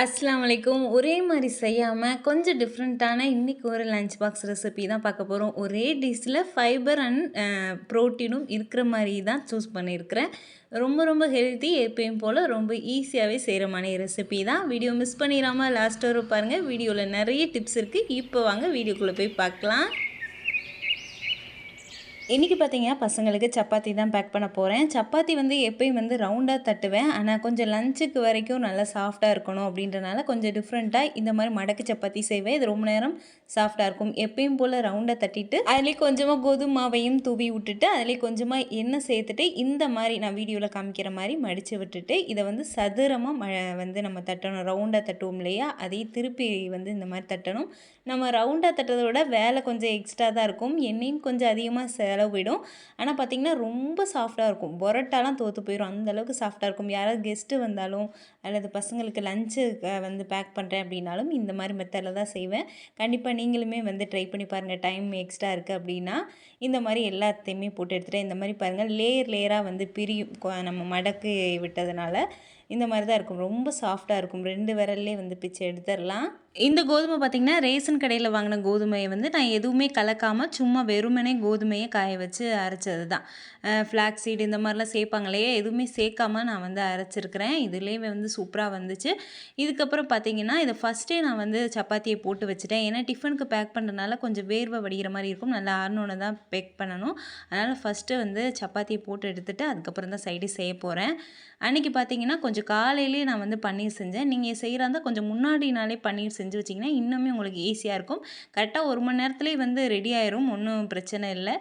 அஸ்லாமலைக்கும் ஒரே மாதிரி செய்யாமல் கொஞ்சம் டிஃப்ரெண்ட்டான இன்றைக்கி ஒரு லஞ்ச் பாக்ஸ் ரெசிபி தான் பார்க்க போகிறோம் ஒரே டிஷ்ஷில் ஃபைபர் அண்ட் ப்ரோட்டீனும் இருக்கிற மாதிரி தான் சூஸ் பண்ணியிருக்கிறேன். ரொம்ப ரொம்ப ஹெல்த்தி எப்பயும் போல் ரொம்ப ஈஸியாகவே செய்கிற மாதிரி ரெசிபி தான். வீடியோ மிஸ் பண்ணிடாமல் லாஸ்ட் பாருங்கள் வீடியோவில் நிறைய டிப்ஸ் இருக்குது இப்போ வாங்க வீடியோக்குள்ளே போய் பார்க்கலாம். இன்றைக்கி பார்த்தீங்கன்னா பசங்களுக்கு சப்பாத்தி தான் பேக் பண்ண போகிறேன் சப்பாத்தி வந்து எப்பயும் வந்து ரவுண்டாக தட்டுவேன். ஆனால் கொஞ்சம் லஞ்சுக்கு வரைக்கும் நல்லா சாஃப்டாக இருக்கணும் அப்படின்றனால கொஞ்சம் டிஃப்ரெண்ட்டாக இந்த மாதிரி மடக்கு சப்பாத்தி செய்வேன். இது ரொம்ப நேரம் சாஃப்டாக இருக்கும். எப்பயும் போல் ரவுண்டாக தட்டிட்டு அதுலேயே கொஞ்சமாக கோதுமை மாவையும் தூவி விட்டுட்டு அதுலேயே கொஞ்சமாக எண்ணெய் சேர்த்துட்டு இந்த மாதிரி நான் வீடியோவில் காமிக்கிற மாதிரி மடித்து விட்டுட்டு இதை வந்து சதுரமாக ம வந்து நம்ம தட்டணும். ரவுண்டாக தட்டுவோம் இல்லையா? அதையும் திருப்பி வந்து இந்த மாதிரி தட்டணும். நம்ம ரவுண்டாக தட்டுறதை விட வேலை கொஞ்சம் எக்ஸ்ட்ரா தான் இருக்கும். எண்ணெயும் கொஞ்சம் அதிகமாக செலவு ஆனால் பார்த்திங்கன்னா ரொம்ப சாஃப்டாக இருக்கும். பொரோட்டாலாம் தோற்று போயிடும் அந்தளவுக்கு சாஃப்டாக இருக்கும். யாராவது கெஸ்ட்டு வந்தாலும் அல்லது பசங்களுக்கு லஞ்சு வந்து பேக் பண்ணுறேன் அப்படின்னாலும் இந்த மாதிரி மெத்தடில் தான் செய்வேன். கண்டிப்பாக நீங்களுமே வந்து ட்ரை பண்ணி பாருங்கள் டைம் எக்ஸ்ட்ரா இருக்குது அப்படின்னா இந்த மாதிரி எல்லாத்தையுமே போட்டு எடுத்துகிட்டு இந்த மாதிரி பாருங்கள் லேயர் லேயராக வந்து பிரியும். நம்ம மடக்கு விட்டதுனால இந்த மாதிரி தான் இருக்கும். ரொம்ப சாஃப்டாக இருக்கும். ரெண்டு விரல்லே வந்து பிச்சை எடுத்துடலாம். இந்த கோதுமை பார்த்திங்கன்னா ரேஷன் கடையில் வாங்கின கோதுமையை வந்து நான் எதுவுமே கலக்காமல் சும்மா வெறுமனே கோதுமையை காய வச்சு அரைச்சது தான் ஃப்ளாக் சீடு இந்த மாதிரிலாம் சேர்ப்பாங்களே எதுவுமே சேர்க்காம நான் வந்து அரைச்சிருக்கிறேன். இதுலேயே வந்து சூப்பராக வந்துச்சு. இதுக்கப்புறம் பார்த்திங்கன்னா இதை ஃபஸ்ட்டே நான் வந்து சப்பாத்தியை போட்டு வச்சுட்டேன். ஏன்னா டிஃபனுக்கு பேக் பண்ணுறதுனால கொஞ்சம் வேர்வை வடிகிற மாதிரி இருக்கும். நல்லா ஆறணுன்னு தான் பேக் பண்ணணும். அதனால் ஃபஸ்ட்டு வந்து சப்பாத்தியை போட்டு எடுத்துகிட்டு அதுக்கப்புறம் தான் சைடு செய்ய போகிறேன் அன்றைக்கி பார்த்தீங்கன்னா கொஞ்சம் காலையிலேயே நான் வந்து பன்னீர் செஞ்சேன். நீங்கள் செய்கிறாந்தா கொஞ்சம் முன்னாடி நாளே பன்னீர் செஞ்சு வச்சிங்கன்னா இன்னுமே உங்களுக்கு ஈஸியாக இருக்கும். கரெக்டாக ஒரு மணி நேரத்துலேயே வந்து ரெடி ஆயிரும். ஒன்றும் பிரச்சனை இல்லை.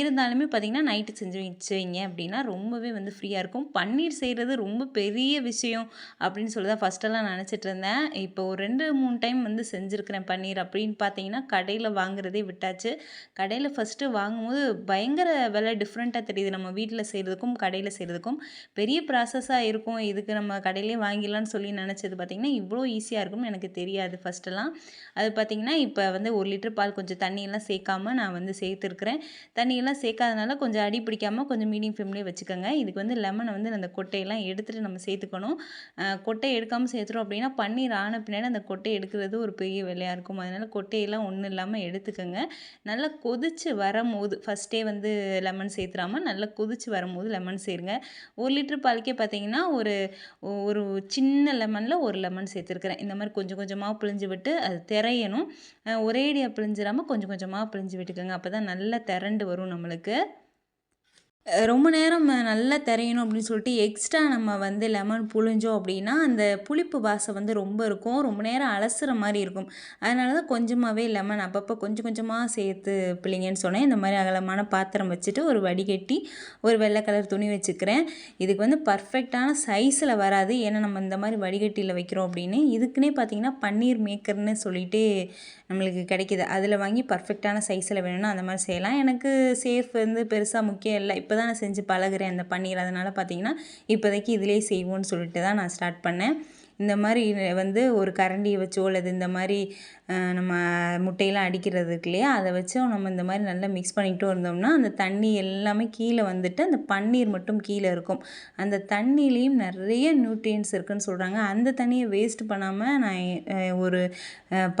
இருந்தாலுமே பார்த்திங்கன்னா நைட்டு செஞ்சு வச்சுவீங்க அப்படின்னா ரொம்பவே வந்து ஃப்ரீயாக இருக்கும். பன்னீர் செய்கிறது ரொம்ப பெரிய விஷயம் அப்படின்னு சொல்லி தான் ஃபஸ்ட்டெல்லாம் நினச்சிட்டு இருந்தேன். இப்போ ஒரு ரெண்டு மூணு டைம் வந்து செஞ்சுருக்கிறேன் பன்னீர் அப்படின்னு பார்த்தீங்கன்னா கடையில் வாங்குறதே விட்டாச்சு. கடையில் ஃபஸ்ட்டு வாங்கும்போது பயங்கர விலை டிஃப்ரெண்ட்டாக தெரியுது. நம்ம வீட்டில் செய்கிறதுக்கும் கடையில் செய்கிறதுக்கும் பெரிய ப்ராசஸாக இருக்கும். இது இதுக்கு நம்ம கடையிலே வாங்கிடலான்னு சொல்லி நினச்சது பார்த்திங்கன்னா இவ்வளோ ஈஸியாக இருக்கும்னு எனக்கு தெரியாது ஃபஸ்ட்டெல்லாம் அது பார்த்திங்கன்னா இப்போ வந்து ஒரு லிட்டர் பால் கொஞ்சம் தண்ணியெல்லாம் சேர்க்காம நான் வந்து சேர்த்துருக்குறேன். தண்ணியெல்லாம் சேர்க்காதனால கொஞ்சம் அடி பிடிக்காமல் கொஞ்சம் மீடியம் ஃப்ளேம்லேயே வச்சுக்கோங்க. இதுக்கு வந்து லெமனை வந்து அந்த கொட்டையெல்லாம் எடுத்துகிட்டு நம்ம சேர்த்துக்கணும். கொட்டை எடுக்காமல் சேர்த்துறோம் அப்படின்னா பன்னீர் ஆன பின்னாடி அந்த கொட்டை எடுக்கிறது ஒரு பெரிய வேலையாக இருக்கும். அதனால் கொட்டையெல்லாம் ஒன்றும் இல்லாமல் எடுத்துக்கோங்க. நல்லா கொதித்து வரும்போது ஃபஸ்ட்டே வந்து லெமன் சேர்த்துறாமல் நல்லா கொதித்து வரும்போது லெமன் சேருங்க. ஒரு லிட்டர் பாலுக்கே பார்த்தீங்கன்னா ஒரு ஒரு சின்ன லெமனில் ஒரு லெமன் சேர்த்துருக்குறேன். இந்த மாதிரி கொஞ்சம் கொஞ்சமாக பிழிஞ்சு விட்டு அது திரையணும். ஒரேடியாக பிழிஞ்சிடாமல் கொஞ்சம் கொஞ்சமாக பிழிஞ்சு விட்டுக்கோங்க. அப்போ தான் நல்லா திரண்டு வரும் நம்மளுக்கு. ரொம்ப நேரம் நல்லா திரையணும் அப்படின்னு சொல்லிட்டு எக்ஸ்ட்ரா நம்ம வந்து லெமன் புழிஞ்சோம் அப்படின்னா அந்த புளிப்பு வாசம் வந்து ரொம்ப இருக்கும். ரொம்ப நேரம் அலசுகிற மாதிரி இருக்கும். அதனால தான் கொஞ்சமாகவே லெமன் அப்பப்போ கொஞ்சம் கொஞ்சமாக சேர்த்து பிள்ளைங்கன்னு சொன்னேன். இந்த மாதிரி அகலமான பாத்திரம் வச்சுட்டு ஒரு வடிகட்டி ஒரு வெள்ளை கலர் துணி வச்சுக்கிறேன். இதுக்கு வந்து பர்ஃபெக்டான சைஸில் வராது. ஏன்னா நம்ம இந்த மாதிரி வடிகட்டியில் வைக்கிறோம் அப்படின்னு. இதுக்குன்னே பார்த்தீங்கன்னா பன்னீர் மேக்கர்னு சொல்லிட்டு நம்மளுக்கு கிடைக்கிது. அதில் வாங்கி பர்ஃபெக்டான சைஸில் வேணும்னா அந்த மாதிரி செய்யலாம். எனக்கு சேஃப் வந்து பெருசாக முக்கியம் இல்லை. இப்போ தான் நான் செஞ்சு பழகுறேன் அந்த பன்னீர். அதனால் பார்த்தீங்கன்னா இப்போதைக்கு இதிலே செய்வோன்னு சொல்லிட்டு தான் நான் ஸ்டார்ட் பண்ணேன். இந்த மாதிரி வந்து ஒரு கரண்டியை வச்சோ அல்லது இந்த மாதிரி நம்ம முட்டையெல்லாம் அடிக்கிறதுக்கு இல்லையா? அதை வச்சோ நம்ம இந்த மாதிரி நல்லா மிக்ஸ் பண்ணிக்கிட்டு இருந்தோம்னா அந்த தண்ணி எல்லாமே கீழே வந்துட்டு அந்த பன்னீர் மட்டும் கீழே இருக்கும். அந்த தண்ணியிலையும் நிறைய நியூட்ரியன்ஸ் இருக்குதுன்னு சொல்கிறாங்க அந்த தண்ணியை வேஸ்ட் பண்ணாமல் நான் ஒரு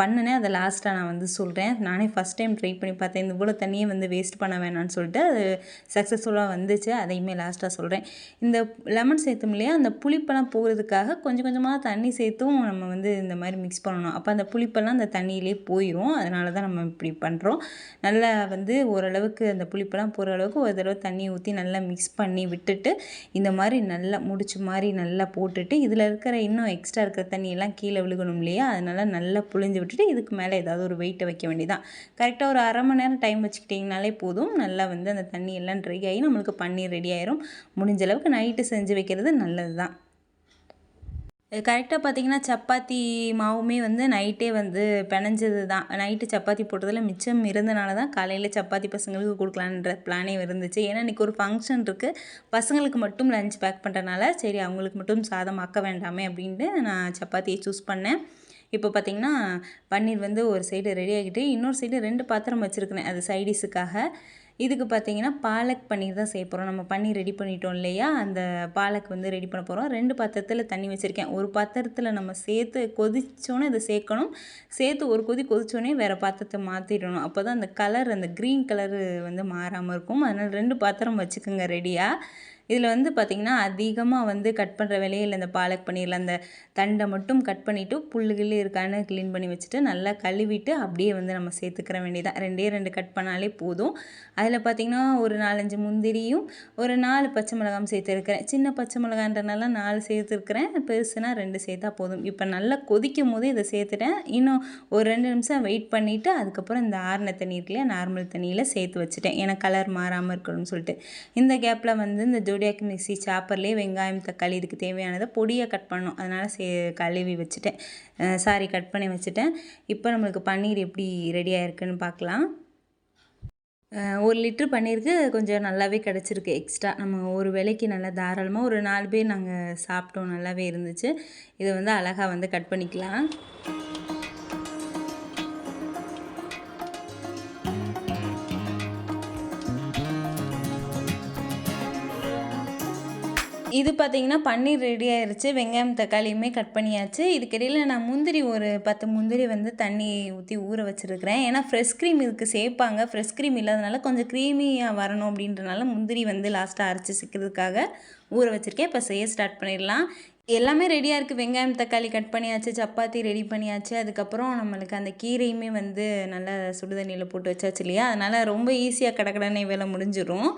பண்ணினேன். அதை லாஸ்ட்டாக நான் வந்து சொல்கிறேன் நானே ஃபஸ்ட் டைம் ட்ரை பண்ணி பார்த்தேன். இந்த இவ்வளோ தண்ணியை வந்து வேஸ்ட் பண்ண வேணாம்னு சொல்லிட்டு அது சக்ஸஸ்ஃபுல்லாக வந்துச்சு. அதையுமே லாஸ்ட்டாக சொல்கிறேன் இந்த லெமன் சேர்த்தோம் இல்லையா? அந்த புளிப்பெல்லாம் போகிறதுக்காக கொஞ்சம் கொஞ்சமாக தண்ணி சேர்த்தும் நம்ம வந்து இந்த மாதிரி மிக்ஸ் பண்ணணும். அப்போ அந்த புளிப்பெல்லாம் அந்த தண்ணியிலே போயிடும் அதனால தான் நம்ம இப்படி பண்ணுறோம் நல்லா வந்து ஓரளவுக்கு அந்த புளிப்பெல்லாம் போகிற அளவுக்கு ஒரு தடவை தண்ணி ஊற்றி நல்லா மிக்ஸ் பண்ணி விட்டுட்டு இந்த மாதிரி நல்லா முடிச்சு மாதிரி நல்லா போட்டுட்டு இதில் இருக்கிற இன்னும் எக்ஸ்ட்ரா இருக்கிற தண்ணியெல்லாம் கீழே விழுகணும் இல்லையா? அதனால் நல்லா புழிஞ்சு விட்டுட்டு இதுக்கு மேலே ஏதாவது ஒரு வெயிட்டை வைக்க வேண்டியதான் கரெக்டாக ஒரு அரை மணி நேரம் டைம் வச்சுக்கிட்டிங்கனாலே போதும். நல்லா வந்து அந்த தண்ணி எல்லாம் ட்ரை ஆகி நம்மளுக்கு பன்னீர் ரெடி ஆயிரும். முடிஞ்ச அளவுக்கு நைட்டு செஞ்சு வைக்கிறது நல்லது தான் கரெக்டாக பார்த்தீங்கன்னா சப்பாத்தி மாவுமே வந்து நைட்டே வந்து பிணைஞ்சது தான் நைட்டு சப்பாத்தி போட்டதில் மிச்சம் இருந்தனால தான் காலையில் சப்பாத்தி பசங்களுக்கு கொடுக்கலான்ற பிளானே இருந்துச்சு. ஏன்னா இன்றைக்கி ஒரு ஃபங்க்ஷன் இருக்குது பசங்களுக்கு மட்டும் லஞ்ச் பேக் பண்ணுறனால சரி அவங்களுக்கு மட்டும் சாதம் ஆக்க வேண்டாமே அப்படின்ட்டு நான் சப்பாத்தியை சூஸ் பண்ணேன். இப்போ பார்த்திங்கன்னா பன்னீர் வந்து ஒரு சைடு ரெடி ஆகிட்டு இன்னொரு சைடு ரெண்டு பாத்திரம் வச்சுருக்கிறேன். அது சைடிஸுக்காக இதுக்கு பார்த்தீங்கன்னா பாலக் பன்னீர் தான் செய்ய போகிறோம் நம்ம பன்னீர் ரெடி பண்ணிட்டோம் இல்லையா? அந்த பாலக் வந்து ரெடி பண்ண போகிறோம் ரெண்டு பாத்திரத்தில் தண்ணி வச்சுருக்கேன். ஒரு பாத்திரத்தில் நம்ம சேர்த்து கொதிச்சோன்னே இதை சேர்க்கணும். சேர்த்து ஒரு கொதி கொதிச்சோடனே வேறு பாத்திரத்தை மாற்றிடணும் அப்போ தான் அந்த கலர் அந்த க்ரீன் கலரு வந்து மாறாமல் இருக்கும். அதனால் ரெண்டு பாத்திரம் வச்சுக்கோங்க ரெடியாக இதில் வந்து பார்த்திங்கன்னா அதிகமாக வந்து கட் பண்ணுற வேலையில் இந்த பாலக் பன்னீரில் அந்த தண்டை மட்டும் கட் பண்ணிவிட்டு புல்லு கில்லு இருக்கான்னு க்ளீன் பண்ணி வச்சுட்டு நல்லா கழுவிட்டு அப்படியே வந்து நம்ம சேர்த்துக்கிற வேண்டியதான் ரெண்டே ரெண்டு கட் பண்ணாலே போதும். அதில் பார்த்திங்கன்னா ஒரு நாலஞ்சு முந்திரியும் ஒரு நாலு பச்சை மிளகாயும் சேர்த்துருக்கிறேன். சின்ன பச்சை மிளகான்றனால நாலு சேர்த்துருக்குறேன். பெருசுனா ரெண்டு சேர்த்தா போதும். இப்போ நல்லா கொதிக்கும் போது இதை சேர்த்துட்டேன். இன்னும் ஒரு ரெண்டு நிமிஷம் வெயிட் பண்ணிவிட்டு அதுக்கப்புறம் இந்த ஆறுன தண்ணீர்லேயே நார்மல் தண்ணியில் சேர்த்து வச்சுட்டேன். ஏன்னா கலர் மாறாமல் இருக்கணும்னு சொல்லிட்டு. இந்த கேப்பில் வந்து இந்த ஜோடியாக் மிக்சி சாப்பர்லேயே வெங்காயம் தக்காளி இதுக்கு தேவையானதை பொடியாக கட் பண்ணணும். அதனால் சே கழுவி வச்சுட்டேன். சாரி கட் பண்ணி வச்சுட்டேன். இப்போ நம்மளுக்கு பன்னீர் எப்படி ரெடியாக இருக்குன்னு பார்க்கலாம். ஒரு லிட்ரு பன்னீருக்கு கொஞ்சம் நல்லாவே கிடச்சிருக்கு எக்ஸ்ட்ரா நம்ம ஒரு வேலைக்கு நல்லா தாராளமாக ஒரு நாலு பேர் நாங்கள் சாப்பிட்டோம். நல்லாவே இருந்துச்சு. இதை வந்து அழகாக வந்து கட் பண்ணிக்கலாம். இது பார்த்திங்கன்னா பன்னீர் ரெடி ஆயிடுச்சு வெங்காயம் தக்காளியுமே கட் பண்ணியாச்சு. இதுக்கிடையில் நான் முந்திரி ஒரு பத்து முந்திரி வந்து தண்ணி ஊற்றி ஊற வச்சுருக்கிறேன். ஏன்னா ஃப்ரெஷ் க்ரீம் இதுக்கு சேர்ப்பாங்க ஃப்ரெஷ் க்ரீம் இல்லாதனால கொஞ்சம் க்ரீமியாக வரணும் அப்படின்றனால முந்திரி வந்து லாஸ்ட்டாக அரைச்சி சிக்கிறதுக்காக ஊற வச்சுருக்கேன். இப்போ செய்ய ஸ்டார்ட் பண்ணிடலாம். எல்லாமே ரெடியாக இருக்குது வெங்காயம் தக்காளி கட் பண்ணியாச்சு சப்பாத்தி ரெடி பண்ணியாச்சு. அதுக்கப்புறம் நம்மளுக்கு அந்த கீரையுமே வந்து நல்லா சுடுதண்ணியில் போட்டு வச்சாச்சு இல்லையா? அதனால் ரொம்ப ஈஸியாக கடக்கடனே வேலை முடிஞ்சிடும்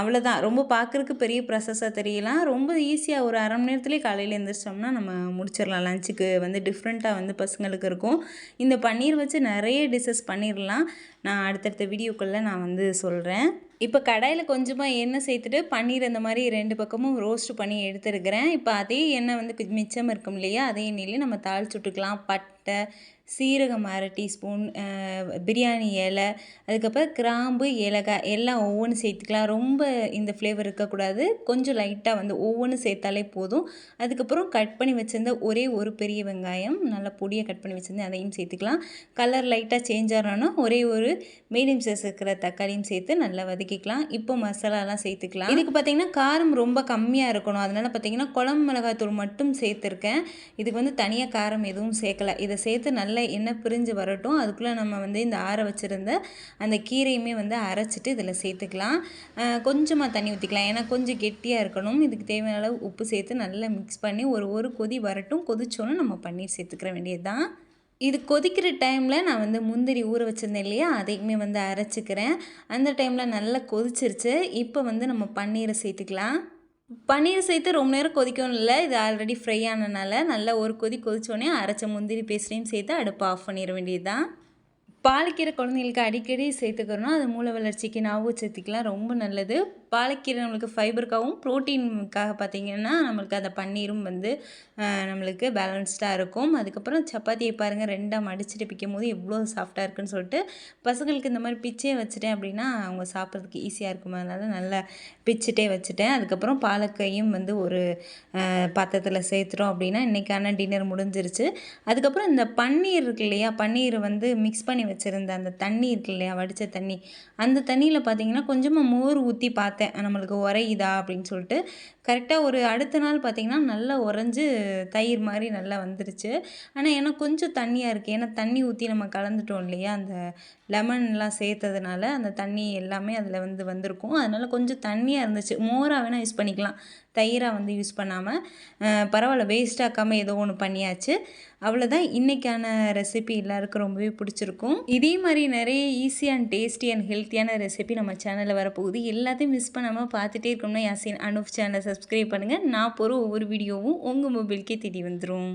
அவ்வளோதான் ரொம்ப பார்க்குறக்கு பெரிய ப்ராசஸாக தெரியலாம். ரொம்ப ஈஸியாக ஒரு அரை மணி நேரத்துலேயே காலையில் எழுந்திரிச்சோம்னா நம்ம முடிச்சிடலாம். லஞ்சுக்கு வந்து டிஃப்ரெண்ட்டாக வந்து பசங்களுக்கு இருக்கும். இந்த பன்னீர் வச்சு நிறைய டிஷ்ஷஸ் பண்ணிடலாம் நான் அடுத்தடுத்த வீடியோக்களில் நான் வந்து சொல்கிறேன் இப்போ கடாயில் கொஞ்சமாக எண்ணெய் சேர்த்துட்டு பன்னீர் அந்த மாதிரி ரெண்டு பக்கமும் ரோஸ்ட் பண்ணி எடுத்துருக்கிறேன். இப்போ அதே எண்ணெய் வந்து மிச்சம் இருக்கும் இல்லையா அதே எண்ணெயிலே நம்ம தாளிச்சுட்டுக்கலாம் பட்டை சீரகம் அரை டீஸ்பூன் பிரியாணி இலை அதுக்கப்புறம் கிராம்பு ஏலக்காய் எல்லாம் ஒவ்வொன்றும் சேர்த்துக்கலாம். ரொம்ப இந்த ஃப்ளேவர் இருக்கக்கூடாது. கொஞ்சம் லைட்டாக வந்து ஒவ்வொன்று சேர்த்தாலே போதும். அதுக்கப்புறம் கட் பண்ணி வச்சுருந்த ஒரே ஒரு பெரிய வெங்காயம் நல்லா பொடியை கட் பண்ணி வச்சுருந்தேன். அதையும் சேர்த்துக்கலாம். கலர் லைட்டாக சேஞ்ச் ஆகணும்னா ஒரே ஒரு மீடியம் சைஸ் இருக்கிற தக்காளியும் சேர்த்து நல்லா வதக்கிக்கலாம். இப்போ மசாலாலாம் சேர்த்துக்கலாம். இதுக்கு பார்த்திங்கன்னா காரம் ரொம்ப கம்மியாக இருக்கணும். அதனால் பார்த்திங்கன்னா குழம்பு மிளகாத்தூள் மட்டும் சேர்த்துருக்கேன். இதுக்கு வந்து தனியாக காரம் எதுவும் சேர்க்கலை. இதை சேர்த்து நல்லா நல்லா எண்ணெய் பிரிஞ்சு வரட்டும். அதுக்குள்ளே நம்ம வந்து இந்த ஆற வச்சுருந்த அந்த கீரையுமே வந்து அரைச்சிட்டு இதில் சேர்த்துக்கலாம். கொஞ்சமாக தண்ணி ஊற்றிக்கலாம் ஏன்னா கொஞ்சம் கெட்டியாக இருக்கணும். இதுக்கு தேவையான அளவு உப்பு சேர்த்து நல்லா மிக்ஸ் பண்ணி ஒரு ஒரு கொதி வரட்டும். கொதிச்சோன்னு நம்ம பன்னீர் சேர்த்துக்கிற வேண்டியது தான் இது கொதிக்கிற டைமில் நான் வந்து முந்திரி ஊற வச்சுருந்தேன் இல்லையா? அதையுமே வந்து அரைச்சிக்கிறேன். அந்த டைமில் நல்லா கொதிச்சிருச்சு. இப்போ வந்து நம்ம பன்னீரை சேர்த்துக்கலாம். பன்னீர் சேர்த்து ரொம்ப நேரம் கொதிக்கணும் இல்லை. இது ஆல்ரெடி ஃப்ரை ஆனனால நல்லா ஒரு கொதி கொதிச்சோடனே அரைச்ச முந்திரி பேஸ்ட்டையும் சேர்த்து அடுப்பு ஆஃப் பண்ணிட வேண்டியது தான் பாலிக்கிற குழந்தைங்களுக்கு அடிக்கடி சேர்த்துக்கிறோம் அது மூளை வளர்ச்சிக்கு நாவு சத்துக்கெலாம் ரொம்ப நல்லது. பாலக்கீரை நம்மளுக்கு ஃபைபருக்காகவும் ப்ரோட்டீனுக்காக பார்த்திங்கன்னா நம்மளுக்கு அந்த பன்னீரும் வந்து நம்மளுக்கு பேலன்ஸ்டாக இருக்கும். அதுக்கப்புறம் சப்பாத்தியை பாருங்கள் ரெண்டாக மடிச்சுட்டு பிக்கும் போது எவ்வளோ சாஃப்டாக இருக்குன்னு சொல்லிட்டு பசங்களுக்கு இந்த மாதிரி பிச்சே வச்சுட்டேன் அப்படின்னா அவங்க சாப்பிட்றதுக்கு ஈஸியாக இருக்கும். அதனால் நல்லா பிச்சுட்டே வச்சுட்டேன். அதுக்கப்புறம் பாலக்கையும் வந்து ஒரு பாத்திரத்தில் சேர்த்துட்டோம் அப்படின்னா இன்றைக்கான டின்னர் முடிஞ்சிருச்சு. அதுக்கப்புறம் இந்த பன்னீர் இருக்கு இல்லையா பன்னீர் வந்து மிக்ஸ் பண்ணி வச்சுருந்த அந்த தண்ணி இருக்கு இல்லையா வடித்த தண்ணி அந்த தண்ணியில் பார்த்தீங்கன்னா கொஞ்சமாக மோர் ஊற்றி பார்த்து பார்த்தேன். நம்மளுக்கு உரையுதா? அப்படின்னு சொல்லிட்டு. கரெக்டாக ஒரு அடுத்த நாள் பார்த்திங்கன்னா நல்லா உறைஞ்சி தயிர் மாதிரி நல்லா வந்துருச்சு. ஆனால் ஏன்னா கொஞ்சம் தண்ணியாக இருக்குது ஏன்னா தண்ணி ஊற்றி நம்ம கலந்துட்டோம் இல்லையா? அந்த லெமன்லாம் சேர்த்ததுனால அந்த தண்ணி எல்லாமே அதில் வந்து வந்திருக்கும். அதனால் கொஞ்சம் தண்ணியாக இருந்துச்சு. மோராக வேணால் யூஸ் பண்ணிக்கலாம். தயிராக வந்து யூஸ் பண்ணாமல் பரவாயில்ல வேஸ்ட் ஆக்காமல் ஏதோ ஒன்று பண்ணியாச்சு. அவ்வளோதான் இன்றைக்கான ரெசிபி எல்லாருக்கும் ரொம்பவே பிடிச்சிருக்கும். இதே மாதிரி நிறைய ஈஸி அண்ட் டேஸ்டி அண்ட் ஹெல்த்தியான ரெசிபி நம்ம சேனலில் வரப்போகுது. எல்லாத்தையும் மிஸ் பண்ணாமல் பார்த்துட்டே இருக்கோம்னா யாசின் அனுப் சேனலை சப்ஸ்கிரைப் பண்ணுங்கள் நான் போகிற ஒவ்வொரு வீடியோவும் உங்கள் மொபைலுக்கே தேடி வந்துடும்